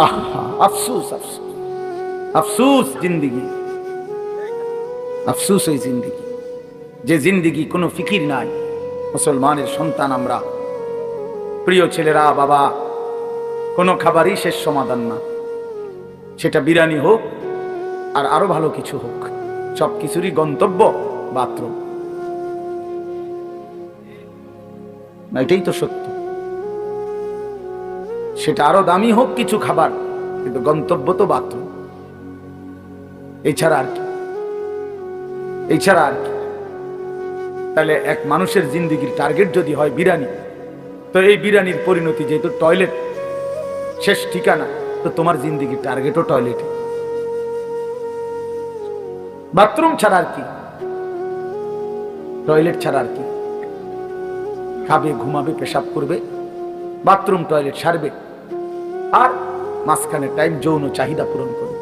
আফসুস আফসুস। আফসুস জিন্দিগি। আফসুস ওই জিন্দিগি। যে জিন্দিগি কোনো ফিকির নাই। মুসলমানের সন্তান আমরা। প্রিয় ছেলেরা, বাবা, কোনো খাবারই শেষ সমাধান না। সেটা বিরিয়ানি হোক, আর আরও ভালো কিছু হোক। সব কিছুরই গন্তব্য বাথরুম। এটাই তো সত্য। সেটা আরও দামি হোক কিছু খাবার, কিন্তু গন্তব্য তো বাথরুম। এছাড়া আর কি। এছাড়া আর কি। তাহলে এক মানুষের জিন্দিগির টার্গেট যদি হয় বিরিয়ানি, তো এই বিরিয়ানির পরিণতি যেহেতু টয়লেট শেষ ঠিকানা, তো তোমার জিন্দিগির টার্গেটও টয়লেটে বাথরুম ছাড়া আর কি। টয়লেট ছাড়া আর কি। খাবে, ঘুমাবে, পেশাব করবে, বাথরুম টয়লেট সারবে আর মাঝখানে টাইম যৌন চাহিদা পূরণ করবে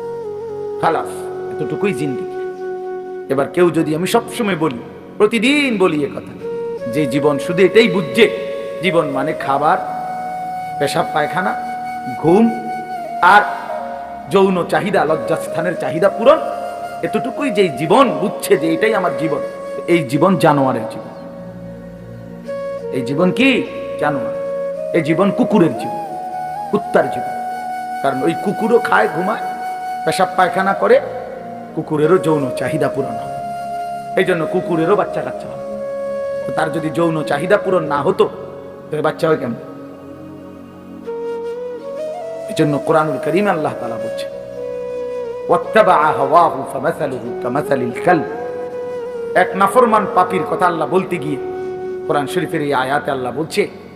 খালাস, এতটুকুই জিন্দিগি। এবার কেউ যদি আমি সবসময় বলি, প্রতিদিন বলি কথা, যে জীবন শুধু এটাই বুঝছে, জীবন মানে খাবার, পেশাব, পায়খানা, ঘুম আর যৌন চাহিদা, লজ্জাস্থানের চাহিদা পূরণ। এতটুকুই যে জীবন বুঝছে যে এটাই আমার জীবন, এই জীবন জানোয়ারের জীবন। এই জীবন কি? জানোয়ার। এই জীবন কুকুরের জীবন। উত্তার জীবন কারণ ওই কুকুরও খায়, ঘুমায়, পেশাব পায়খানা করে, কুকুরেরও যৌন চাহিদা পূরণ হয়। এই জন্য কুকুরেরও বাচ্চা কাচ্চা হয়। তার যদি যৌন চাহিদা পূরণ না হতো, তাহলে বাচ্চা হয় কেমন? এই জন্য কোরআনুল করিম আল্লাহ তালা বলছে এক নাফরমান পাপির কথা আল্লাহ বলতে গিয়ে কোরআন শরীফের এই আয়াতে আল্লাহ বলছে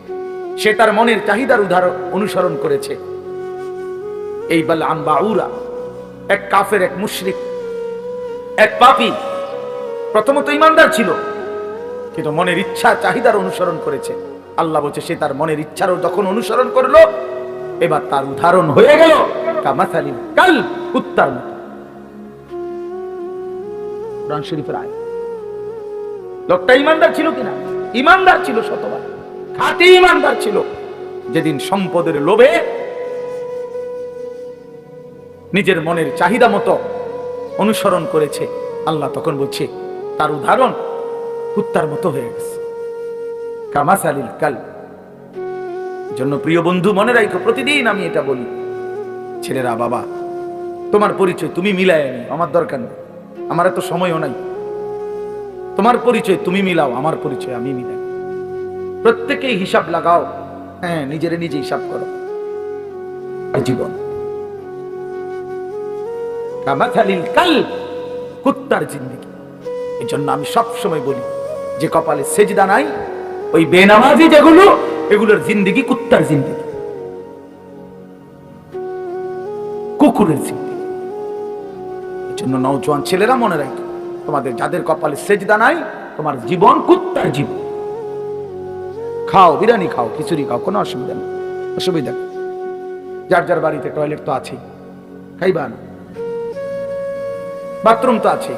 সে তার মনের চাহিদার উদাহরণ অনুসরণ করেছে। এই বাল আম্বাউরা এক কাফের, এক মুশরিক, এক পাপি, প্রথমত ইমানদার ছিল, কিন্তু মনের ইচ্ছা, চাহিদার অনুসরণ করেছে। আল্লাহ বলছে, সে তার মনের ইচ্ছারও যখন অনুসরণ করল, এবার তার উদাহরণ হয়ে গেল কাল কুত্তার লোকটা ইমানদার ছিল কিনা? ইমানদার ছিল শতবার খাঁটি ইমানদার ছিল। যেদিন সম্পদের লোভে নিজের মনের চাহিদা মতো অনুসরণ করেছে, আল্লাহ তখন বলছে, তার উদাহরণ কুত্তার মতো হয়ে গেছে। কামাসালিল কাল। জন্য প্রিয় বন্ধু, মনে রাখো, প্রতিদিন আমি এটা বলি, ছেলেরা, বাবা, তোমার পরিচয় তুমি মিলাই নি আমার দরকার নেই, আমার এত সময়ও নাই। তোমার পরিচয় তুমি মিলাও, আমার পরিচয় আমি মিলাই প্রত্যেকেই হিসাব লাগাও। হ্যাঁ নিজেরে নিজে হিসাব করো। জীবন। কাল কুত্তার জিন্দিগি। এই জন্য আমি সব সময় বলি, যে কপালে সেজদা নাই, ওই বেনামাজি যেগুলো, এগুলোর জিন্দিগি কুত্তার জিন্দিগি। কুকুরের জিন্দিগি। এই জন্য নৌজওয়ান ছেলেরা মনে রাখো, তোমাদের যাদের কপালে সেজদা নাই, তোমার জীবন কুত্তার জীবন। খাও, বিরিয়ানি খাও, খিচুড়ি খাও, কোনো অসুবিধা নেই, অসুবিধা। যার যার বাড়িতে টয়লেট তো আছেই, খাইবা না। বাথরুম তো আছে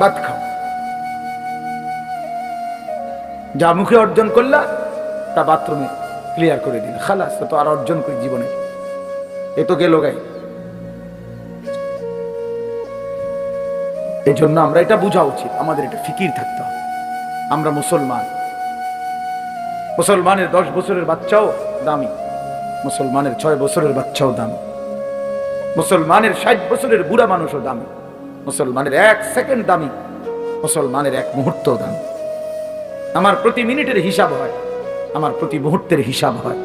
ভাত খাও। যা মুখে অর্জন করলা, তা বাথরুমে ক্লিয়ার করে দিল। খালাস তো আর অর্জন করি জীবনে। এ তো গেল গাই। এই জন্য আমরা এটা বোঝা উচিত, আমাদের এটা ফিকির থাকতে হবে। আমরা মুসলমান। মুসলমানের দশ বছরের বাচ্চাও দামি। মুসলমানের ছয় বছরের বাচ্চাও দামি। মুসলমানের ষাট বছরের বুড়া মানুষও দামি। মুসলমানের এক সেকেন্ড দামি। মুসলমানের এক মুহূর্ত দামি। আমার প্রতি মিনিটের হিসাব হয়। আমার প্রতি মুহূর্তের হিসাব হয়।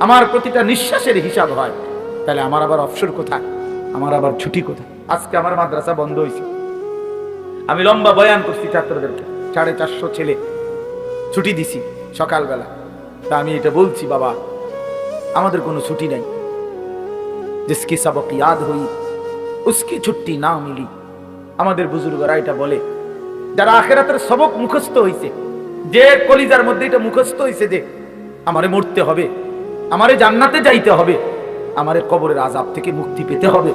আমার প্রতিটা নিঃশ্বাসের হিসাব হয়। তাহলে আমার আবার অবসর কোথায়? আমার আবার ছুটি কোথায়? আজকে আমার মাদ্রাসা বন্ধ হয়েছে। আমি লম্বা বয়ান করছি ছাত্রদেরকে। সাড়ে চারশো ছেলে ছুটি দিছি। সকালবেলা। তা আমি এটা বলছি, বাবা, আমাদের কোনো ছুটি নাই। জিসকে সবক ইয়াদ হই, উস্কি ছুটি না মিলি। আমাদের বুজুর্গরা এটা বলে, যারা আখেরাতের সবক মুখস্থ হয়েছে যে কলিজার মধ্যে এটা মুখস্থ হয়েছে যে, আমারে মরতে হবে, আমারে জান্নাতে যাইতে হবে, আমারে কবরের আজাব থেকে মুক্তি পেতে হবে,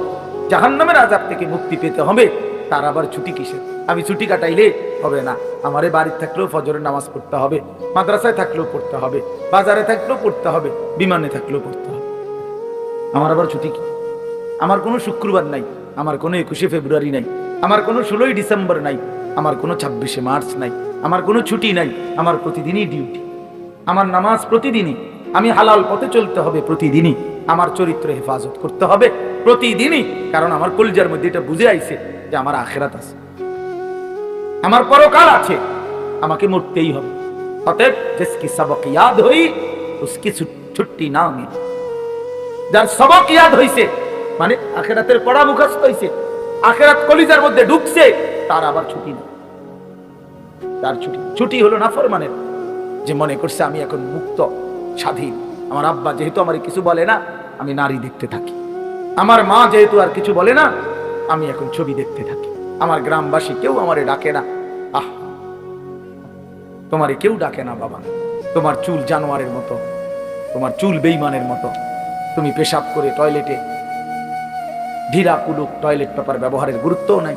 জাহান্নামের আজাব থেকে মুক্তি পেতে হবে। তার আবার ছুটি কিসের? আমি ছুটি কাটাইলে হবে না। আমারে বাড়িতে থাকলেও ফজরের নামাজ পড়তে হবে, মাদ্রাসায় থাকলেও পড়তে হবে, বাজারে থাকলেও পড়তে হবে, বিমানে থাকলেও পড়তে হবে। আমার আবার ছুটি কি? আমার কোনো শুক্রবার নাই, আমার কোনো একুশে ফেব্রুয়ারি নাই, আমার কোনো ষোলোই ডিসেম্বর নাই, আমার কোনো ছাব্বিশে মার্চ নাই, আমার কোনো ছুটি নাই, আমার প্রতিদিনই ডিউটি। আমার নামাজ প্রতিদিনই, আমি হালাল পথে চলতে হবে প্রতিদিনই। আমার চরিত্র হেফাজত করতে হবে প্রতিদিনই, কারণ আমার কলজার মধ্যে এটা বুঝে আইছে। যে আমার আখেরাত আছে। আমার পরকাল আছে। আমাকে মরতেই হবে। অতএব জিসকি সবক ইয়াদ হই, উসকি ছুট- না মিলে যার সবক ইয়াদ হইছে মানে আখেরাতের পড়া মুখস্থ হইছে, আখেরাত কলিজার মধ্যে ঢুকছে, তার আবার ছুটি নেই তার ছুটি ছুটি হলো না ফরমানের যে মনে করছে আমি এখন মুক্ত, স্বাধীন। আমার আব্বা যেহেতু আমার কিছু বলে না, আমি নারী দেখতে থাকি। আমার মা যেহেতু আর কিছু বলে না আমি এখন ছবি দেখতে থাকি। আমার গ্রামবাসী কেউ আমারে ডাকে না। আহ! তোমারে কেউ ডাকে না, বাবা। তোমার চুল জানোয়ারের মতো, তোমার চুল বেইমানের মতো। তুমি পেশাব করে টয়লেটে ঢিলা কুলুক টয়লেট পেপার ব্যবহারের গুরুত্বও নাই।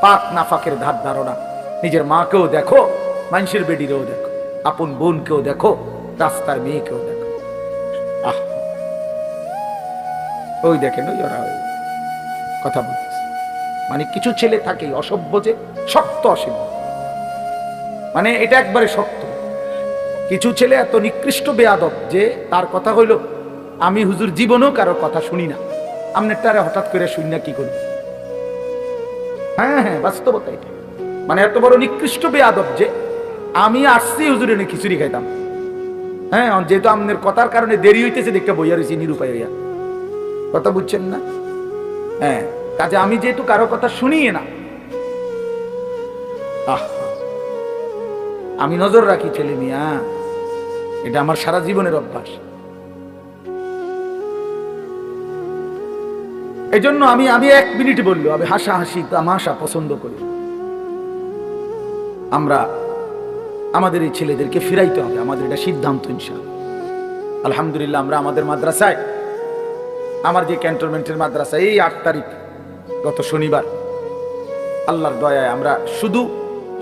পাক নাফাকের ধার ধারণা। নিজের মাকেও দেখো, মানুষের বেডিরেও দেখো। আপন বোনকেও দেখো, রাস্তার মেয়েকেও দেখো। আহ! ওই দেখেন, ওই ওরা কথা বলতেছে। মানে কিছু ছেলে থাকে অসভ্য যে, শক্ত অসভ্য মানে এটা একবারে শক্ত। কিছু ছেলে এত নিকৃষ্ট বেয়াদব যে, তার কথা হইল, আমি হুজুর জীবনেও কারও কথা শুনি না। আপনার তারা হঠাৎ করে শুনি না কি করি? হ্যাঁ হ্যাঁ বাস্তবতা এটা। মানে এত বড় নিকৃষ্ট বেয়াদব যে, আমি আসছি হুজুর এনে খিচুড়ি খাইতাম। হ্যাঁ যেহেতু আপনার কথার কারণে দেরি হইতেছে, দেখতে বইয়া রয়েছি নিরুপায় হইয়া। কথা বুঝছেন না? হ্যাঁ। কাজে আমি যেহেতু কারও কথা শুনিয়ে না। আমি নজর রাখি ছেলে মিয়া, এটা আমার সারা জীবনের অভ্যাস। এই জন্য আমি আমি এক মিনিট বলল, আমি হাসা হাসি তামাশা পছন্দ করি। আমরা, আমাদের এই ছেলেদেরকে ফিরাইতে হবে, আমাদের এটা সিদ্ধান্ত ইনশা আলহামদুলিল্লাহ, আমরা আমাদের মাদ্রাসায়, আমার যে ক্যান্টনমেন্টের মাদ্রাসা, এই আট তারিখ গত শনিবার। আল্লাহর দয়ায় আমরা শুধু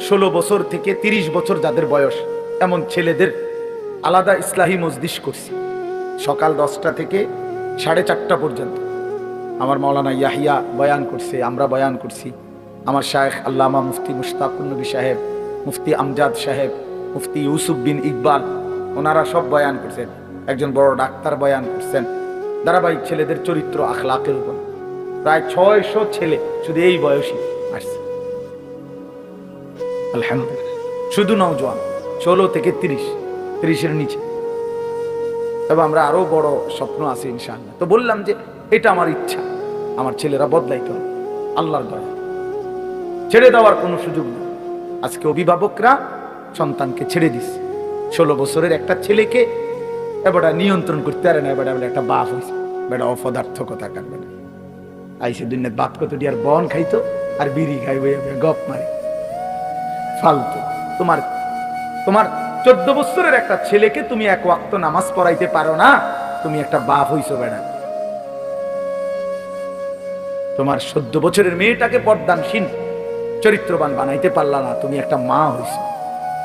ষোলো বছর থেকে তিরিশ বছর যাদের বয়স, এমন ছেলেদের আলাদা ইসলাহী মজদিস করছি। সকাল দশটা থেকে সাড়ে চারটা পর্যন্ত। আমার মৌলানা ইয়াহিয়া বয়ান করছে, আমরা বয়ান করছি। আমার শায়েখ আল্লামা মুফতি মুশতাকুর নবী সাহেব, মুফতি আমজাদ সাহেব, মুফতি ইউসুফ বিন ইকবাল, ওনারা সব বয়ান করছেন। একজন বড় ডাক্তার বয়ান করছেন। ধারাবাহিক ছেলেদের চরিত্র আখলাকের উপর। প্রায় ছয়শো ছেলে শুধু এই বয়সী আসছে। শুধু নওজোয়ান, ষোলো থেকে তিরিশ, তিরিশের নিচে। তবে আমরা আরও বড় স্বপ্ন আছে ইনশাআল্লাহ। তো বললাম যে, এটা আমার ইচ্ছা। আমার ছেলেরা বদলাইতে হবে। আল্লাহর দয়া। ছেড়ে দেওয়ার কোনো সুযোগ নেই। আজকে অভিভাবকরা সন্তানকে ছেড়ে দিস ষোলো বছরের একটা ছেলেকে এবারটা নিয়ন্ত্রণ করতে পারে না, এবার একটা বাপ হয়েছে। বেটা অপদার্থকতা কাটবে আইসে দুনিয়ার বাপ কত আর বন খাইতো আর বিড়ি খাইবে গপ মারে। ফালতু। তোমার তোমার চোদ্দ বছরের একটা ছেলেকে তুমি এক ওয়াক্ত নামাজ পড়াইতে পারো না, তুমি একটা বাপ হইছো বেড়া। তোমার চোদ্দ বছরের মেয়েটাকে পর্দানসীন, চরিত্রবান বানাইতে পারলা না, তুমি একটা মা হইছো।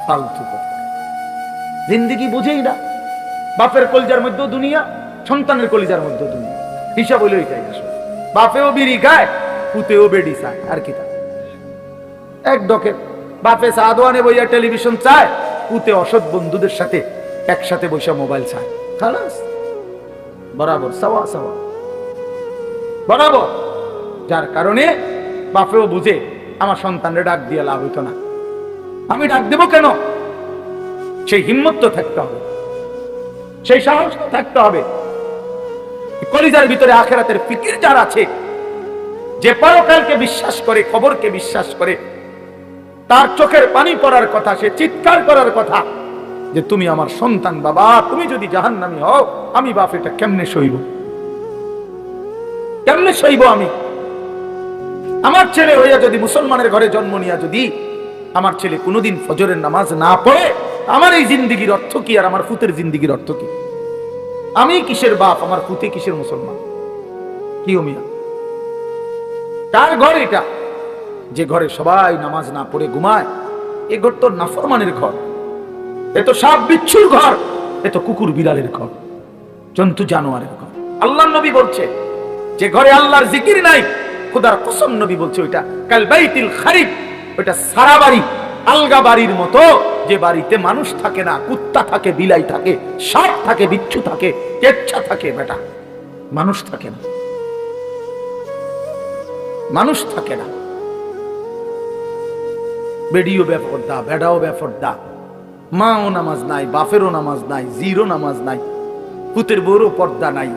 ফালতু জিন্দিগি বুঝেই না। বাপের কলিজার মধ্যেও দুনিয়া, সন্তানের কলিজার মধ্যে দুনিয়া। হিসাব হইল এটাই আসলে। বাপেও বিড়ি খায়, পুতেও বেডি চায়, আর কি এক ডকে বাপে সাদওয়ানে বইয়া টেলিভিশন চায়, পুতে অসৎ বন্ধুদের সাথে একসাথে বসে মোবাইল চায়। খালাস। বরাবর, সাওয়া সাওয়া। বরাবর। যার কারণে বাপেও বুঝে আমার সন্তানরে ডাক দিয়ে লাভ হইতো না। আমি ডাক দেব কেন? সেই হিম্মত তো থাকতে হবে। সেই সাহস থাকতে হবে। কলিজার ভিতরে আখেরাতের ফিকির যার আছে, যে পরকালকে বিশ্বাস করে, খবরকে বিশ্বাস করে, তার চোখের পানি পড়ার কথা, সে চিৎকার করার কথা, যে তুমি আমার সন্তান বাবা, তুমি যদি জাহান্নামি হও, আমি বাপ, এটা কেমনে সইব? কেমনে সইব আমি? আমার ছেলে হইয়া যদি মুসলমানের ঘরে জন্ম নিয়া যদি আমার ছেলে কোনোদিন ফজরের নামাজ না পড়ে, আমার এই জিন্দিগির অর্থ কি আর আমার ফুতের জিন্দিগির অর্থ কি? আমি কিসের বাপ? আমার পুতে কিসের মুসলমান? কি মিয়া? কার ঘর এটা। যে ঘরে সবাই নামাজ না পড়ে ঘুমায়, এ ঘর তো নাফরমানের ঘর। এ তো সাপ বিচ্ছুর ঘর, এ তো কুকুর বিড়ালের ঘর, জন্তু জানোয়ারের ঘর। আল্লাহ নবী বলছে, যে ঘরে আল্লাহর জিকির নাই, খুদার কসম নবী বলছে ওইটা। কাল বাইতিল খারিফ, ওইটা সারা বাড়ি। আলগা বাড়ির মতো। যে বাড়িতে মানুষ থাকে না, কুত্তা থাকে, বিলাই থাকে, সাপ থাকে, বিচ্ছু থাকে, কেচ্ছা থাকে, বেটা। মানুষ থাকে না। মানুষ থাকে না। বেডিও বেফরদা বেডাও বেফরদা মাও নামাজ নাই, বাপেরও নামাজ নাই জিরো নামাজ নাই, পুতের বউরও পর্দা নাই,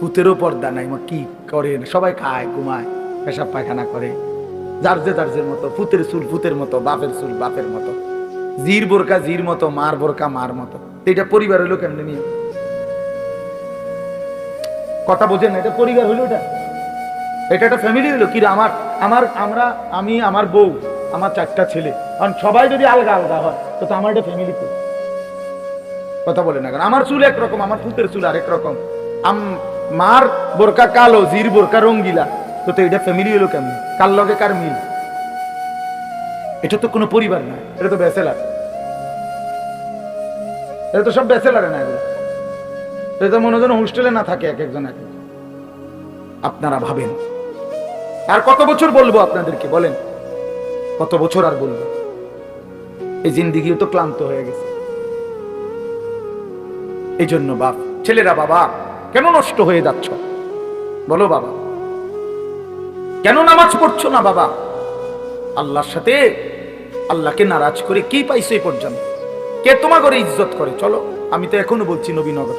পুতেরও পর্দা নাই। মা কি করে সবাই খায়, ঘুমায়, পেশাব পায়খানা করে। যার যে যার মতো, পুতের চুল ফুতের মতো, বাপের চুল বাপের মতো। জির বোরকা জির মতো, মার বোরকা মার মতো। এটা পরিবার হইল কেমনে নিয়ে? কথা বোঝেন এটা পরিবার হইল এটা? এটা একটা ফ্যামিলি হলো কি আমার আমার, আমরা, আমি, আমার বউ, আমার চারটা ছেলে। কারণ সবাই যদি আলগা আলগা হয়, তো তো আমার একটা ফ্যামিলি তো। কথা বলে না কেন? আমার চুল একরকম, আমার পুতের চুল আরেক রকম। আম, মার বোরকা কালো, জির বোরকা রঙ্গিলা। তো তো এটা ফ্যামিলি হলো কেমন? কার লগে কার মিল? এটা তো কোনো পরিবার না, এটা তো ব্যাচেলার এটা তো সব ব্যাচেলারে না এগুলো। এটা তো মনে হয় হোস্টেলে না থাকে এক একজন এক। আপনারা ভাবেন। আর কত বছর বলব আপনাদেরকে, বলেন। কত বছর আর বলব? এই জিন্দিগিও তো ক্লান্ত হয়ে গেছে। এই জন্য বাপ, ছেলেরা বাবা, কেন নষ্ট হয়ে যাচ্ছ? বলো বাবা। কেন নামাজ পড়ছো না বাবা? আল্লাহর সাথে আল্লাহকে নারাজ করে কি পাইছো এই পর্যন্ত? কে তোমার ঘরে ইজ্জত করে? চলো, আমি তো এখনও বলছি নবীনগর।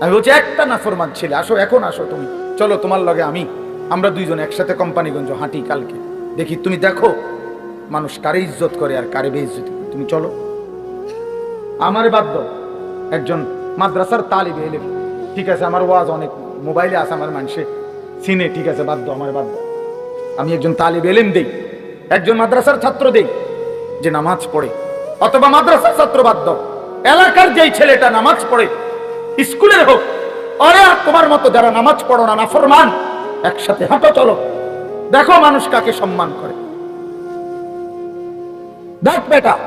আমি বলছি, একটা নাফরমান ছেলে, আসো, এখন আসো তুমি। চলো, তোমার লগে আমি, আমরা দুইজন একসাথে কোম্পানিগঞ্জ হাঁটি কালকে। দেখি, তুমি দেখো, মানুষ কারে ইজ্জত করে আর কারে বেইজ্জত করে। তুমি চলো। আমার দাও, একজন মাদ্রাসার তালিবে এলে ঠিক আছে, আমার ওয়াজ অনেক, মোবাইলে আছে আমার মানুষে সিনে, ঠিক আছে দাও, আমার দাও। আমি একজন তালিব, এলেম দেই, একজন মাদ্রাসার ছাত্র দেই, যে নামাজ পড়ে। অথবা মাদ্রাসার ছাত্র দাও। এলাকার যেই ছেলেটা নামাজ পড়ে, স্কুলের হোক, আর, তোমার মতো যারা নামাজ পড়ো না, নাফরমান, একসাথে হাঁটো, চলো। দেখো মানুষ কাকে সম্মান করে। দেখ বেটা,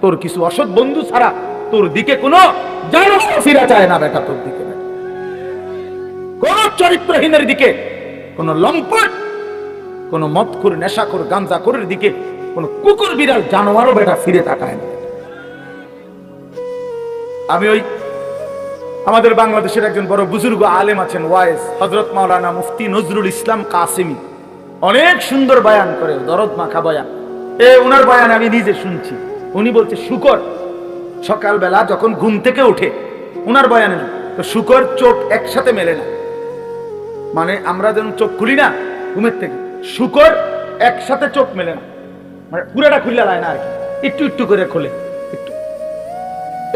তোর কিছু অসৎ বন্ধু ছাড়া তোর দিকে কোনো জানো ফিরা চায় না বেটা, তোর দিকে। চরিত্রহীনের দিকে, কোন লম্পট, কোন মদখুর, নেশাখুর, গাঞ্জাখুরের দিকে, কোন কুকুর, বিড়াল, জানোয়ারও বেটা ফিরে তাকায় না। আমি ওই আমাদের বাংলাদেশের একজন বড় বুজুর্গ আলেম আছেন, ওয়াইস হজরত মাওলানা মুফতি নজরুল ইসলাম কাসিমি। অনেক সুন্দর বয়ান করে, দরদ মাখা বয়ান। এ ওনার বয়ান আমি নিজে শুনছি। উনি বলছে, শুকর, সকালবেলা যখন ঘুম থেকে ওঠে ওনার বয়ানে তো শুকর চোখ একসাথে মেলে না। মানে আমরা যখন চোখ খুলি না, ঘুমের থেকে। শুকর একসাথে চোখ মেলে না। মানে পুরাটা খুললে লায় না আর কি। একটু একটু করে খোলে, একটু।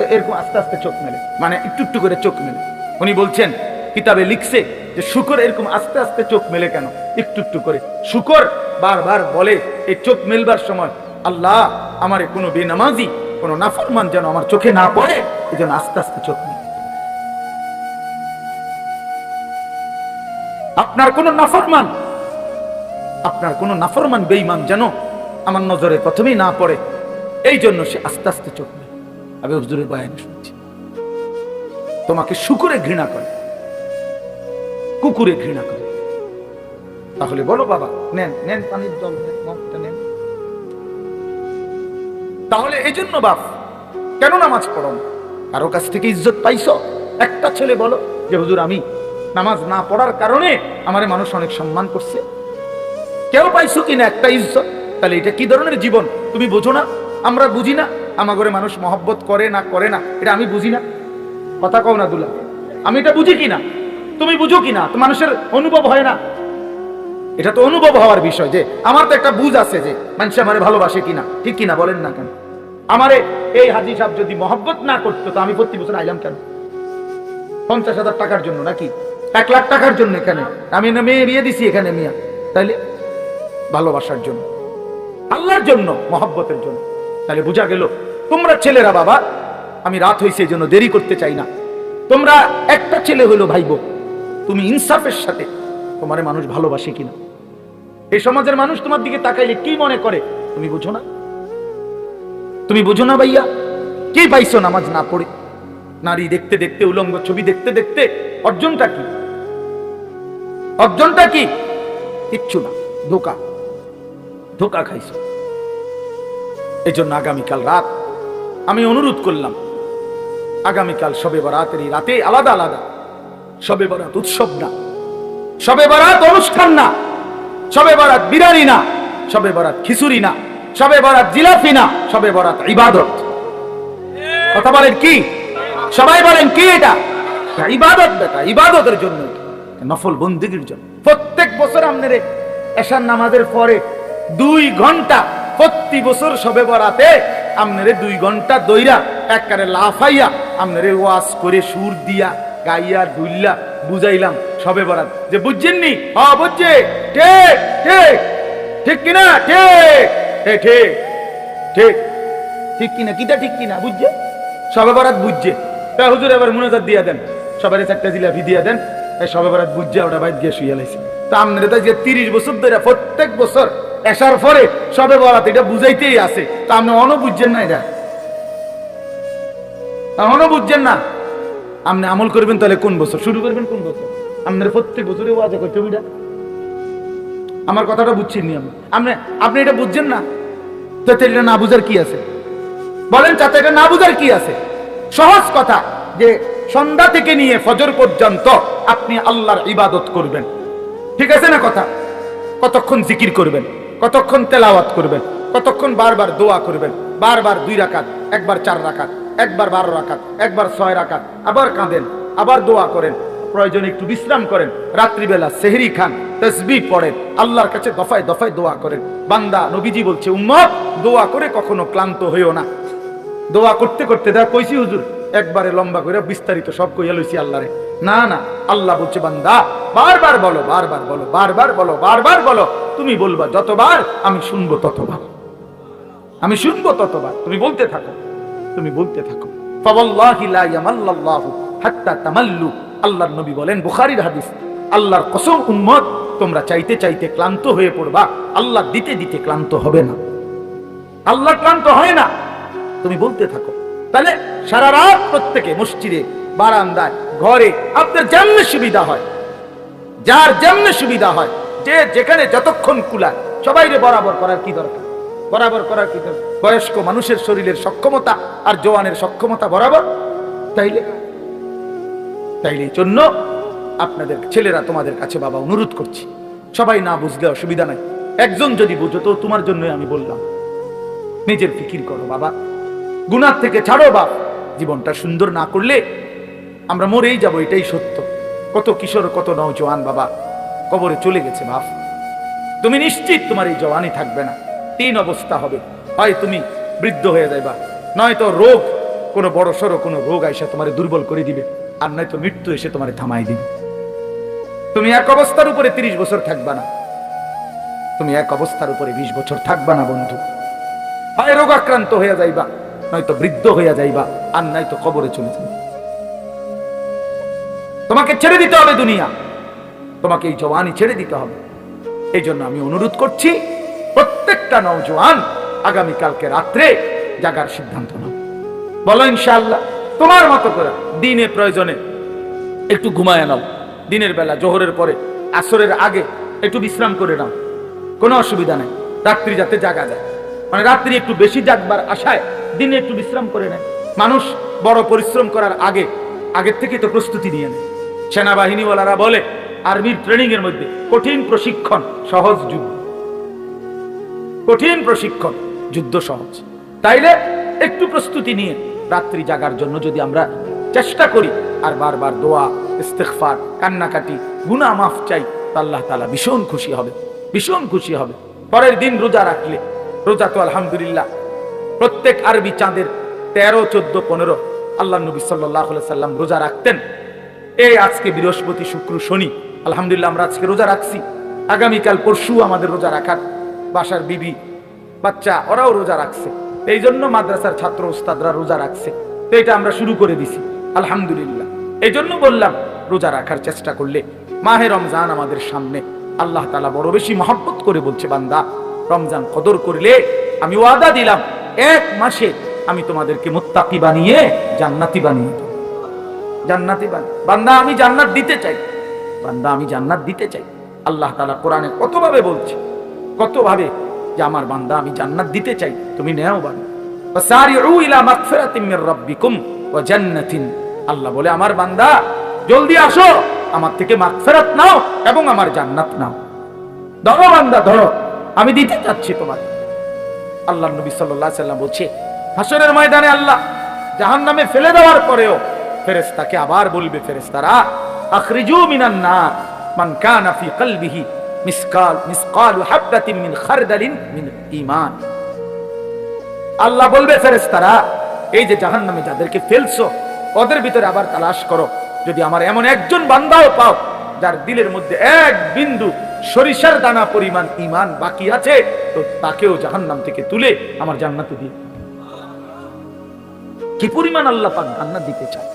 এরকম আস্তে আস্তে চোখ মেলে। মানে একটু একটু করে চোখ মেলে। উনি বলছেন, কিতাবে লিখছে যে শুকর এরকম আস্তে আস্তে চোখ মেলে কেন? একটু একটু করে। শুকর বারবার বলে, এই চোখ মেলবার সময় আল্লাহ আমার কোনো বেনামাজি, কোনো নাফরমান যেন আমার চোখে না পড়ে এই জন্য আস্তে আস্তে চোখ মেলে। আপনার কোন নাফরমান আপনার কোন নাফরমান বেঈমান যেন আমার নজরে প্রথমেই না পড়ে এই জন্য সে আস্তে আস্তে মেলে। আমি হুজুরের বয়ান শুনছি। তোমাকে শুকুরে ঘৃণা করে কুকুরে ঘৃণা করে। তাহলে বলো বাবা নেন নেন পানির জল নেন, তাহলে এই জন্য বাপ কেন নামাজ পড়ো? কারও কাছ থেকে ইজ্জত পাইছো? একটা ছেলে বলো যে হুজুর আমি নামাজ না পড়ার কারণে আমার মানুষ অনেক সম্মান করছে। কেউ পাইছো কিনা একটা ইজ্জত? তাহলে এটা কি ধরনের জীবন? তুমি বুঝো না, আমরা বুঝি না আমার ঘরে মানুষ মহব্বত করে না করে না, এটা আমি বুঝি না। কথা কও না দুলা, আমি এটা বুঝি কিনা? তুমি বুঝো কিনা? তো মানুষের অনুভব হয় না। এটা তো অনুভব হওয়ার বিষয় যে, আমার তো একটা বুঝ আছে যে, মানুষ আমারে ভালোবাসে কিনা? ঠিক কিনা? বলেন না কেন? আমারে এই হাজি সাহেব যদি মহব্বত না করতো, তো আমি প্রতি বছর আইলাম কেন? পঞ্চাশ হাজার টাকার জন্য নাকি? এক লাখ টাকার জন্য এখানে। আমি না মেয়ে, বিয়ে দিছি এখানে মিয়া। তাইলে ভালোবাসার জন্য, আল্লাহর জন্য, মহব্বতের জন্য। তাহলে বোঝা গেল, তোমরা ছেলেরা বাবা, আমি রাত হয়েছে জন্য দেরি করতে চাই না। তোমরা একটা ছেলে হলো ভাইব, তুমি ইনসাফের সাথে। তোমার মানুষ ভালোবাসে কিনা? এই সমাজের মানুষ তোমার দিকে তাকাইলে কি মনে করে? তুমি বুঝো না? তুমি বুঝো না ভাইয়া? কি পাইছো নামাজ না পড়ে? নারী দেখতে দেখতে, উলঙ্গ ছবি দেখতে দেখতে, অর্জনটা কি? অর্জনটা কি? কিচ্ছু না। ধোকা। ধোকা খাইছো। এই জন্য আগামীকাল রাত আমি অনুরোধ করলাম, আগামীকাল সবে বরাতের এই রাতে আলাদা আলাদা সবে বরাত উৎসব না সবে বরাত অনুষ্ঠান না সবে বরাত বিরানি না সবে বরাত খিচুড়ি না সবে বরাত জিলাপি না সবে বরাত ইবাদত। কথা বলেন কি? সবাই বলেন কি এটা? ইবাদত বেটা, ইবাদতের জন্য। নফল বন্দিগির জন্য। প্রত্যেক বছর আপনার এশার নামাজের পরে দুই ঘণ্টা প্রতি বছর সবে বরাতে আপনারে দুই ঘণ্টা দইরা একবারে লাফাইয়া আপনারে ওয়াজ করে সুর দিয়া গাইয়া দুইলা বুঝাইলাম সবে বরাত। যে বুঝছেননি হ বুঝছে? ঠিক ঠিক। ঠিক কিনা? ঠিক। এ, ঠিক। ঠিক। ঠিক কিনা? কিটা ঠিক কিনা? বুঝছে? সবে বরাত বুঝছে। তা হুজুর এবার মুনাজাত দিয়া দেন। সবারই চারটা জিলাপি দিয়া দেন। এই সবে বরাত বুঝছে ওটা বাইর গিয়ে শুয়ে লাইছে। তা আপনার যে তিরিশ বছর ধরে প্রত্যেক বছর এসার পরে সবে বরাত এটা বুঝাইতেই আছে। তা আপনি অন বুঝছেন না এটা? অন বুঝছেন না? আপনি আমল করবেন তাহলে কোন বছর? শুরু করবেন কোন বছর? আপনার প্রত্যেক বছরে ওয়াজা করতে এটা। আমার কথাটা বুঝছেন নি আমি আপনি আপনি এটা বুঝছেন না? তো এটা না বুঝার কি আছে? বলেন চাচা, এটা না বুঝার কি আছে? সহজ কথা যে সন্ধ্যা থেকে নিয়ে ফজর পর্যন্ত আপনি আল্লাহর ইবাদত করবেন। ঠিক আছে না কথা? কতক্ষণ জিকির করবেন, কতক্ষণ তেলাওয়াত করবেন, কতক্ষণ বারবার দোয়া করবেন, বারবার দুই রাকাত, একবার চার রাকাত, একবার বারো রাকাত, একবার ছয় রাকাত, আবার কাঁদেন, আবার দোয়া করেন। প্রয়োজনে একটু বিশ্রাম করেন, রাত্রিবেলা সেহরি খান তসবি পড়েন, আল্লাহর কাছে দফায় দফায় দোয়া করেন। বান্দা নবীজি বলছে, উম্মত, দোয়া করে কখনো ক্লান্ত হইও না। দোয়া করতে করতে দেখ, কইছি হুজুর একবারে লম্বা করে বিস্তারিত সব কইয়া লইছি আল্লাহরে। না না, আল্লাহ বলছে, বান্দা, বারবার বলো বারবার বলো বারবার বলো বারবার বলো। তুমি বলবা, যতবার আমি শুনব ততবার। আমি শুনব ততবার। তুমি বলতে থাকো। তুমি বলতে থাকো। আল্লাহর নবী বলেন, বুখারীর হাদিস, আল্লাহর কসম উম্মত, তোমরা চাইতে চাইতে ক্লান্ত হয়ে পড়বা। আল্লাহ দিতে দিতে ক্লান্ত হবে না। আল্লাহ ক্লান্ত হয় না। তুমি বলতে থাকো। তাহলে সারা রাত প্রত্যেকে মসজিদে, বারান্দায়, ঘরে আপনার যেমনি সুবিধা হয়, যার যেমনি সুবিধা হয়, যে যেখানে যতক্ষণ কুলায় সবাই বরাবর করার কি দরকার? বরাবর করার কি দরকার? বয়স্ক মানুষের শরীরের সক্ষমতা আর জোয়ানের সক্ষমতা বরাবর? তাইলে? তাইলে এই জন্য আপনাদের ছেলেরা তোমাদের কাছে বাবা অনুরোধ করছি, সবাই না বুঝলে অসুবিধা নাই। একজন যদি বুঝো তো তোমার জন্যই আমি বললাম। নিজের ফিকির করো বাবা। গুনার থেকে ছাড়ো বাপ। জীবনটা সুন্দর না করলে আমরা মরেই যাব, এটাই সত্য। কত কিশোর, কত নৌজওয়ান বাবা, কবরে চলে গেছে বাপ। তুমি নিশ্চিত তোমার এই জওয়ানি থাকবে না। তিন অবস্থা হবে। হয় তুমি বৃদ্ধ হয়ে যাইবা, নয়তো রোগ, কোনো বড় সড়ো কোনো রোগ আইসা তোমার দুর্বল করে দিবে, আর নয়তো মৃত্যু এসে তোমার থামাই দিবে। তুমি এক অবস্থার উপরে তিরিশ বছর থাকবা না। তুমি এক অবস্থার উপরে বিশ বছর থাকবা না, বন্ধু। হয় রোগাক্রান্ত হয়ে যাইবা। নয়তো বৃদ্ধ হইয়া যাইবা, আর নয়তো কবরে চলে যাবে তোমাকে ছেড়ে দিতে হবে দুনিয়া। তোমাকে এই জওয়ানি ছেড়ে দিতে হবে। এই জন্য আমি অনুরোধ করছি, প্রত্যেকটা নওজোয়ান আগামীকালকে রাত্রে জাগার সিদ্ধান্ত নাও। বলো ইনশাআল্লাহ, তোমার মতো করে দিনে প্রয়োজনে একটু ঘুমায় নাও। দিনের বেলা, জোহরের পরে, আসরের আগে একটু বিশ্রাম করে নাও। কোনো অসুবিধা নেই। রাত্রি যাতে জাগা যায়। মানে রাত্রি একটু বেশি জাগবার আশায় দিনে একটু বিশ্রাম করে নেয়। মানুষ বড় পরিশ্রম করার আগে, আগের থেকে তো প্রস্তুতি নিয়ে নেয়। সেনাবাহিনীওয়ালারা বলে, আর্মির ট্রেনিং এর মধ্যে কঠিন প্রশিক্ষণ সহজ যুদ্ধ। কঠিন প্রশিক্ষণ যুদ্ধ সহজ। তাইলে একটু প্রস্তুতি নিয়ে রাত্রি জাগার জন্য যদি আমরা চেষ্টা করি, আর বারবার দোয়া ইস্তেকফার কান্নাকাটি গুনা মাফ চাই আল্লাহ তালা ভীষণ খুশি হবে, ভীষণ খুশি হবে। পরের দিন রোজা রাখলে রোজা তো আলহামদুলিল্লাহ। প্রত্যেক আরবি চাঁদের তেরো, চোদ্দ, পনেরো আল্লাহ নবী সাল্লাহ সাল্লাম রোজা রাখতেন। এই আজকে বৃহস্পতি, শুক্র, শনি, আলহামদুলিল্লাহ আমরা আজকে রোজা রাখছি। আগামীকাল পরশু আমাদের রোজা রাখার বাসার বিবি, বাচ্চা, ওরাও রোজা রাখছে। এই জন্য মাদ্রাসার ছাত্র ওস্তাদরা রোজা রাখছে। তো এটা আমরা শুরু করে দিছি, আলহামদুলিল্লাহ। এই জন্য বললাম, রোজা রাখার চেষ্টা করলে মাহে রমজান আমাদের সামনে। আল্লাহ তালা বড় বেশি মহব্বত করে বলছে, বান্দা রমজান কদর করলে আমি ওয়াদা দিলাম, এক মাসে আমি তোমাদেরকে মোত্তাকি বানিয়ে জান্নাতি বানিয়ে। জান্নাতি বান্দা বান্দা, আমি জান্নাত দিতে চাই। বান্দা, আমি জান্নাত দিতে চাই। আল্লাহ তাআলা কোরআনে কতভাবে বলছে, কতভাবে যে আমার বান্দা, আমি জান্নাত দিতে চাই, তুমি নেও বান্দা। আল্লাহ বলে, আমার বান্দা, জলদি আসো, আমার থেকে মাগফিরাত নাও এবং আমার জান্নাত নাও। ধরো বান্দা, ধরো। আমি দিতে চাচ্ছি তোমাকে। আল্লাহ নবী আলাইহি সাল্লাম বলছে, হাসরের ময়দানে আল্লাহ জাহান্নামে ফেলে দেওয়ার পরেও ফেরেশতাকে আবার বলবে ফেরেশতারা, আখরিজু মিনান নার, মান কানা ফি কলবিহি মিসকাল মিসকাল হাববাতিন মিন খারদালিন মিন ঈমান। আল্লাহ বলবে ফেরেশতারা, এই যে জাহান্নামে যাদেরকে ফেলছো, ওদের ভিতরে আবার তালাশ করো। যদি আমার এমন একজন বান্দাও পাও, যার দিলের মধ্যে এক বিন্দু সরিষার দানা পরিমাণ ইমান বাকি আছে, তো তাকেও জাহান্নাম থেকে তুলে আমার জান্নাতে দিয়ে কি পরিমাণ আল্লাহ পাক জান্নাত দিতে চায়?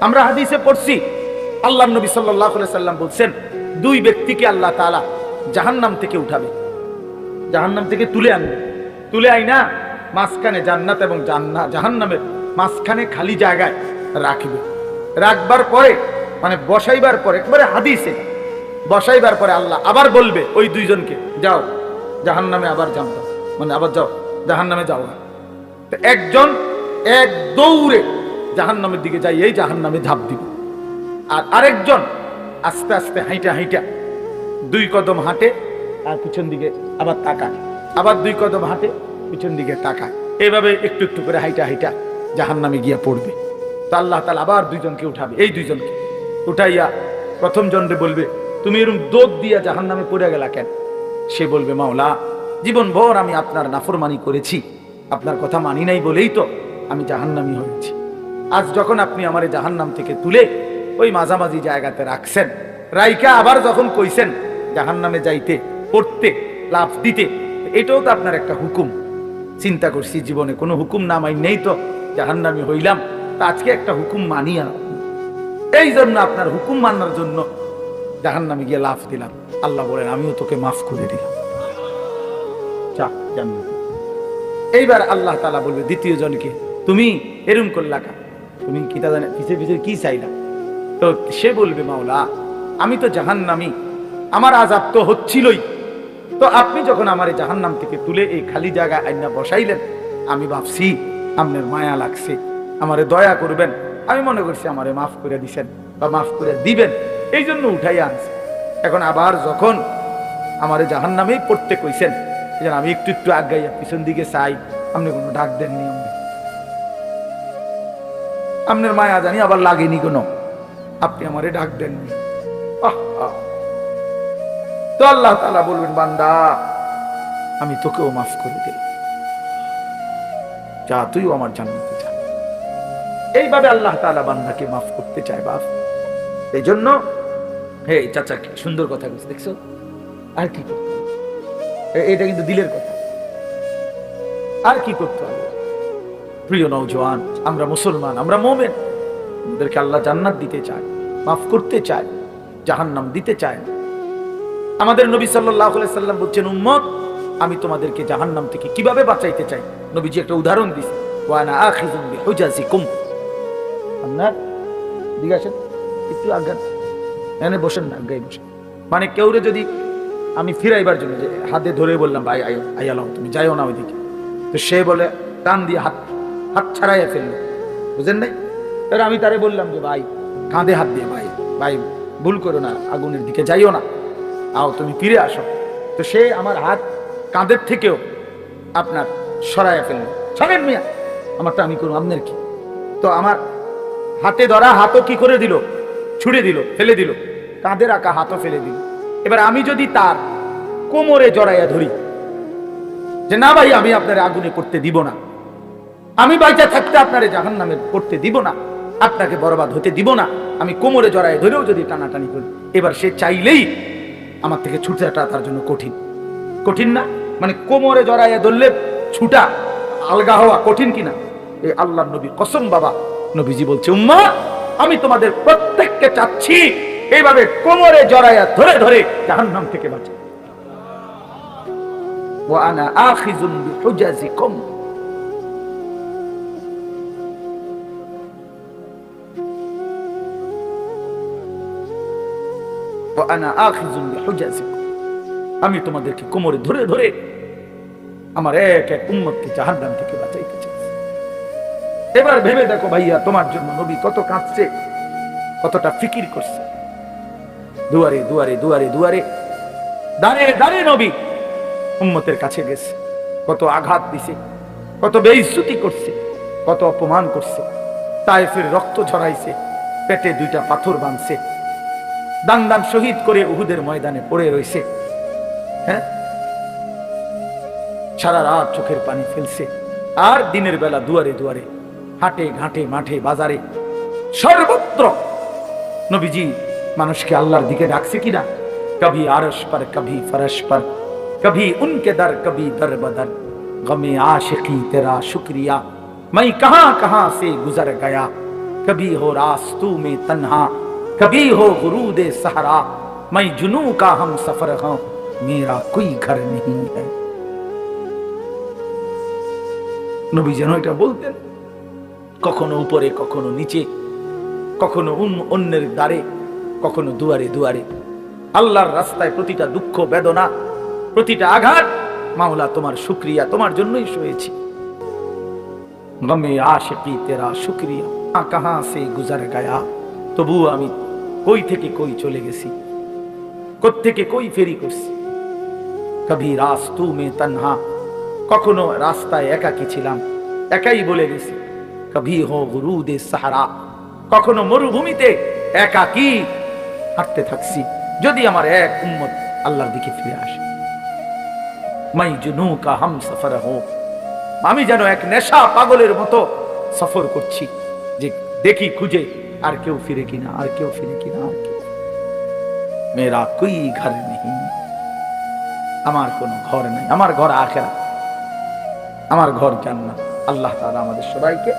আমরা হাদিসে পড়ছি, আল্লাহ নবী আলাইহি সাল্লাম বলছেন, দুই ব্যক্তিকে আল্লাহ তাআলা জাহান্নাম থেকে উঠাবে। জাহান্নাম থেকে তুলে আনবে। তুলে আইনা মাঝখানে জান্নাত এবং জান্নাত জাহান্নামের মাঝখানে খালি জায়গায় রাখবে। রাখবার পরে মানে বসাইবার পরে, একবারে হাদিসে বসাইবার পরে আল্লাহ আবার বলবে ওই দুইজনকে, যাও, জাহান্নামে আবার যাও। মানে আবার যাও, জাহান্নামে যাও। তো একজন এক দৌড়ে জাহান্নামের দিকে যাই এই জাহান্নামে ঝাঁপ দিবে। আর আরেকজন আস্তে আস্তে হাইটা হাইটা দুই কদম হাঁটে আর পিছন দিকে আবার তাকায়, আবার দুই কদম হাঁটে পিছন দিকে তাকায়। এইভাবে একটু একটু করে হাইটা হাইটা জাহান নামে গিয়া পড়বে। তো আল্লাহ তালা আবার দুইজনকে উঠাবে, এই দুইজনকে। উঠাইয়া প্রথম জনরে বলবে তুমি এরকম দোদ দিয়া জাহান নামে পড়ে গেলা কেন? সে বলবে, মাওলা জীবন ভর আমি আপনার নাফরমানি করেছি। আপনার কথা মানি নাই বলেই তো আমি জাহান্নামি হয়েছি। আজ যখন আপনি আমার জাহান্নাম থেকে তুলে ওই মাঝামাঝি জায়গাতে রাখছেন, রাইকা আবার যখন কইছেন জাহান্নামে যাইতে, পড়তে লাভ দিতে, এটাও তো আপনার একটা হুকুম। চিন্তা করছি জীবনে কোনো হুকুম না মাই নেই তো জাহান্নামি হইলাম। তা আজকে একটা হুকুম মানি আর এই জন্য আপনার হুকুম মানার জন্য জাহান্নামে গিয়ে লাফ দিলাম। আল্লাহ বলেন, আমিও তোকে মাফ করে দিলাম। এইবার আল্লাহ তালা বলবে, দ্বিতীয় জনকে তুমি, এরম করলা তুমি কি তা জানে? পিছিয়ে পিছিয়ে কি চাইলা? তো সে বলবে, মাওলা, আমি তো জাহান্নামি। আমার আজাব তো হচ্ছিলই। তো আপনি যখন আমার এই জাহান্নাম থেকে তুলে এই খালি জায়গায় আইনা বসাইলেন, আমি ভাবছি আপনার মায়া লাগছে। আমারে দয়া করবেন। আমি মনে করছি আমারে মাফ করে দিছেন বা মাফ করে দিবেন। এই জন্য উঠাই আনছে। এখন আবার যখন আমারে জাহান্নামেই পড়তে কইছেন, এই আমি একটু একটু আগাইয়া পিছন দিকে চাই, আপনি কোনো ডাক দেননি আপনার মায়া জানি আবার লাগেনি কোনো। আপনি আমারে ডাক দেননি। তো আল্লাহ তালা বলবেন, বান্দা, আমি তোকেও মাফ করে দিই যা, তুইও আমার জান্নাতে এইভাবে আল্লাহ তালা বান্দাকে মাফ করতে চায় বাপ। এই জন্য হে চাচা, কি সুন্দর কথা বলছে, দেখছ? আর কি এটা কিন্তু দিলের কথা। আর কি করতে হবে? প্রিয় নৌজওয়ান আমরা মুসলমান, আমরা মোমেন। আমাদেরকে আল্লাহ জান্নাত দিতে চায়, মাফ করতে চায়, জাহান্নাম দিতে চায়। আমাদের নবী সাল্লাম বলছেন, উম্মত, আমি তোমাদেরকে জাহান্নাম থেকে কীভাবে বাঁচাইতে চাই? নবীজি একটা উদাহরণ দিছে ওয়ানা একটু আজ্ঞা এখানে বসেন না আজ্ঞায় বসেন। মানে কেউরে যদি আমি ফিরাইবার জন্য যে হাতে ধরে বললাম, ভাই আইয়ালাম তুমি যাইও না ওইদিকে। তো সে বলে, টান দিয়ে হাত হাত ছাড়াইয়া ফেলল। বুঝেন নাই? তাহলে আমি তারে বললাম যে, ভাই, কাঁধে হাত দিয়ে, ভাই ভাই, ভুল করো না, আগুনের দিকে যাইও না। আও, তুমি ফিরে আসো। তো সে আমার হাত কাঁধের থেকেও আপনার সরাইয়া ফেলল। ছাড়েন মিয়া, আমারটা আমি করুন আপনার কি? তো আমার হাতে ধরা হাতও কি করে দিল? ছুড়ে দিল, ফেলে দিল। কাঁধে রাখা হাতও ফেলে দিল। এবার আমি যদি তার কোমরে জড়াইয়া ধরি, যে না ভাই, আমি আপনার আগুনে করতে দিব না। আমি বাইচা থাকতে আপনারে জাহান নামে করতে দিব না। আপনাকে বরবাদ হতে দিব না। আমি কোমরে জড়ায় ধরেও যদি টানাটানি করি, এবার সে চাইলেই আমার থেকে ছুটাটা তার জন্য কঠিন। কঠিন না? মানে কোমরে জড়াইয়া ধরলে ছুটা আলগা হওয়া কঠিন কিনা এই আল্লাহ নবী, কসম বাবা, নবীজি বলছে, উম্মা, আমি তোমাদের প্রত্যেককে চাচ্ছি এইভাবে কোমরে জড়াইয়া ধরে ধরে জাহান নাম থেকে বাঁচে। আমি তোমাদেরকে কোমরে ধরে ধরে আমার এক এক উন্মতকে উম্মতকে জাহান্নাম থেকে বাঁচাইতে চাই এবার ভেবে দেখো ভাইয়া, তোমার জন্য নবী কত কাঁদছে, কতটা ফিকির করছে। দুয়ারে দুয়ারে দুয়ারে দুয়ারে। দাঁড়ে দাঁড়ে নবী। উম্মতের কাছে গেছে। কত আঘাত দিছে, কত বেইজ্জতি করছে, কত অপমান করছে। তাইফের রক্ত ঝরাইছে, পেটে দুইটা পাথর বাঁধছে। দান দান শহীদ করে উহুদের ময়দানে পড়ে রয়েছে। হ্যাঁ? সারা রাত চোখের পানি ফেলছে। আর দিনের বেলা দুয়ারে দুয়ারে, হাটে, ঘাটে, মাঠে, বাজারে সর্বত্র নবীজি মানুষকে আল্লাহর দিকে ডাকছে কিনা কভি আরস পর কভি ফরস পর কভি উনকে দর কভি দর বদর গমে आशिकी तेरा शुक्रिया मैं कहां कहां से गुजर गया कभी हो रास्तू में तन्हा कभी हो गुरूद सहरा मैं जुनू का हम सफर हूं मेरा कोई घर नहीं है নবী যেন এটা বলতেন কখনো উপরে কখনো নিচে কখনো অন্য- অন্যের দ্বারে কখনো দুয়ারে দুয়ারে। আল্লাহর রাস্তায় প্রতিটা দুঃখ, বেদনা, প্রতিটা আঘাত, মাওলা তোমার শুক্রিয়া, তোমার জন্যই শুয়েছি। গমে আশিকি তেরা শুক্রিয়া কাহা সে গুজার গায়া। তবু আমি কই থেকে কই চলে গেছি? থেকে কই ফেরি করছি? কভি রাস্তু মে তন্হা, কখনো রাস্তায় একাকি ছিলাম, একাই বলে গেছি। কভি হো গুরুদে সাহারা, কখনো মরুভূমিতে একাকি হাঁটতে থাকছি। যদি আমার এক উম্মত আল্লাহর দিকে ফিরে আসে। মাই জুনু কা হাম সফর হো আমি যেন এক নেশা পাগলের মতো সফর করছি, যে দেখি, খুঁজে আর কেউ ফিরে কিনা, আর কেউ ফিরে কিনা, আর কেউ মেরা কোই ঘর নেই? আমার কোনো ঘর নেই, আমার ঘর আখেরা আমার ঘর জান্নাত। আল্লাহ তাআলা আমাদের সবাইকে